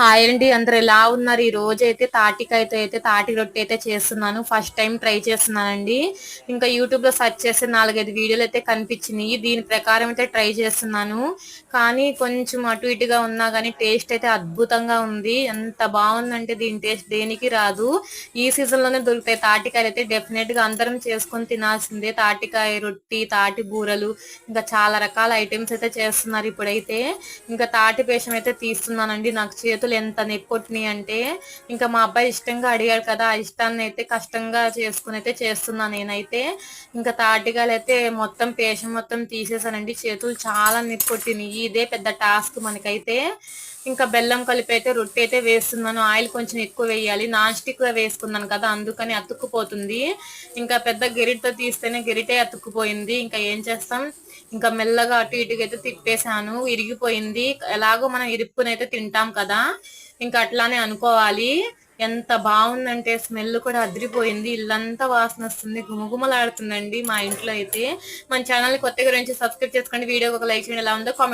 Hi అండి. అందరు ఎలా ఉన్నారు? ఈ రోజు అయితే తాటికాయతో అయితే తాటి రొట్టె అయితే చేస్తున్నాను. ఫస్ట్ టైం ట్రై చేస్తున్నానండి. ఇంకా యూట్యూబ్లో సెర్చ్ చేస్తే నాలుగైదు వీడియోలు అయితే కనిపించినాయి. దీని ప్రకారం అయితే ట్రై చేస్తున్నాను. కానీ కొంచెం అటు ఇటుగా ఉన్నా కానీ టేస్ట్ అయితే అద్భుతంగా ఉంది. ఎంత బాగుందంటే దీని టేస్ట్ దేనికి రాదు. ఈ సీజన్లోనే దొరుకుతాయి తాటికాయలు అయితే. డెఫినెట్గా అందరం చేసుకొని తినాల్సిందే. తాటికాయ రొట్టి తాటి బూరలు ఇంకా చాలా రకాల ఐటమ్స్ అయితే చేస్తున్నారు ఇప్పుడైతే. ఇంకా తాటి పేషం అయితే తీస్తున్నానండి. నాకు చేతులు ఎంత నొప్పొట్టినాయి అంటే ఇంకా మా అబ్బాయి ఇష్టంగా అడిగాడు కదా ఆ ఇష్టాన్ని అయితే కష్టంగా చేసుకుని అయితే చేస్తున్నా నేనైతే. ఇంకా తాటికాయలు అయితే మొత్తం పేషం మొత్తం తీసేసానండి. చేతులు చాలా నొప్పొట్టినాయి. ఇదే పెద్ద టాస్క్ మనకైతే. ఇంకా బెల్లం కలిపి అయితే రొట్టె అయితే వేస్తున్నాను. ఆయిల్ కొంచెం ఎక్కువ వేయాలి. నాన్ స్టిక్ వేసుకున్నాను కదా అందుకని అతుక్కుపోతుంది. ఇంకా పెద్ద గిరిటతో తీస్తేనే గెరిటే అతుక్కుపోయింది. ఇంకా ఏం చేస్తాం? ఇంకా మెల్లగా అటు ఇటుగా అయితే తిప్పేశాను. ఇరిగిపోయింది. ఎలాగో మనం ఇరుక్కునైతే తింటాం కదా. ఇంకా అట్లానే అనుకోవాలి. ఎంత బాగుందంటే స్మెల్ కూడా అదిరిపోయింది. ఇల్లంతా వాసన వస్తుంది. గుమగుమలాడుతుందండి మా ఇంట్లో అయితే. మన ఛానల్ కొత్త గురించి సబ్స్క్రైబ్ చేసుకోండి. వీడియోకి ఒక లైక్ చేయండి. ఎలా ఉందో కామెంట్